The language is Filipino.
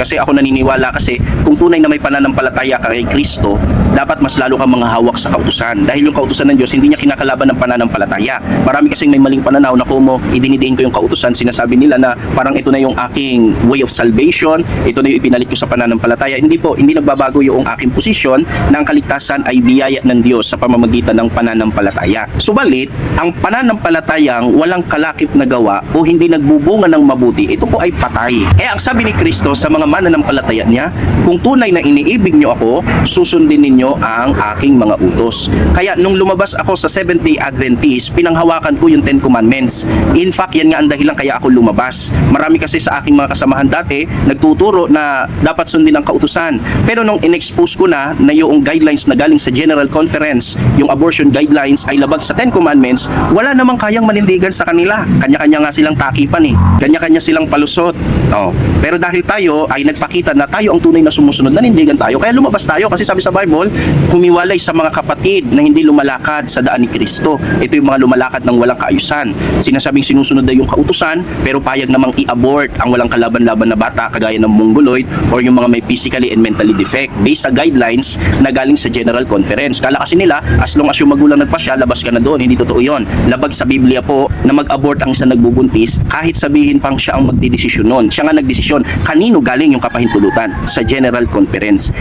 Kasi ako naniniwala kasi kung tunay na may pananampalataya ka kay Kristo, dapat mas lalo kang mga hawak sa kautusan. Dahil yung kautusan ng Diyos, hindi niya kinakalaban ng pananampalataya. Marami kasing may maling pananaw na kung mo idinidiin ko yung kautusan, sinasabi nila na parang ito na yung aking way of salvation, ito na yung ipinalit ko sa pananampalataya. Hindi po, hindi nagbabago yung aking posisyon na ang kaligtasan ay biyaya ng Diyos sa pamamagitan ng pananampalataya. Subalit, ang pananampalatayang walang kalakip na gawa o hindi nagbubunga ng mabuti, ito po ay patay. Kaya ang sabi ni Kristo sa mga mananampalataya niya, kung tunay na iniibig niyo ako, susundin ninyo ang aking mga utos. Kaya nung lumabas ako sa Seventh-day Adventist, pinanghawakan ko yung Ten Commandments. In fact, yan nga ang dahilan kaya ako lumabas. Marami kasi sa aking mga kasamahan dati, nagtuturo na dapat sundin ang kautusan. Pero nung in-expose ko na na yung guidelines na galing sa General Conference, yung abortion guidelines ay labag sa Ten Commandments, wala namang kayang manindigan sa kanila. Kanya-kanya nga silang takipan eh. Kanya-kanya silang palusot. Oh. Pero dahil tayo ay nagpakita na tayo ang tunay na sumusunod, nanindigan tayo. Kaya lumabas tayo kasi sabi sa Bible, humiwalay sa mga kapatid na hindi lumalakad sa daan ni Kristo. Ito yung mga lumalakad ng walang kaayusan. Sinasabing sinusunod na yung kautusan, pero payag namang i-abort ang walang kalaban-laban na bata kagaya ng mongoloid or yung mga may physically and mentally defect based sa guidelines na galing sa General Conference. Kala kasi nila, as long as yung magulang nagpasya, labas ka na doon. Hindi totoo yun. Labag sa Biblia po na mag-abort ang isang nagbubuntis kahit sabihin pang siya ang magdidesisyon noon. Siya nga nagdesisyon. Kanino galing yung kapahintulutan? Sa General Conference.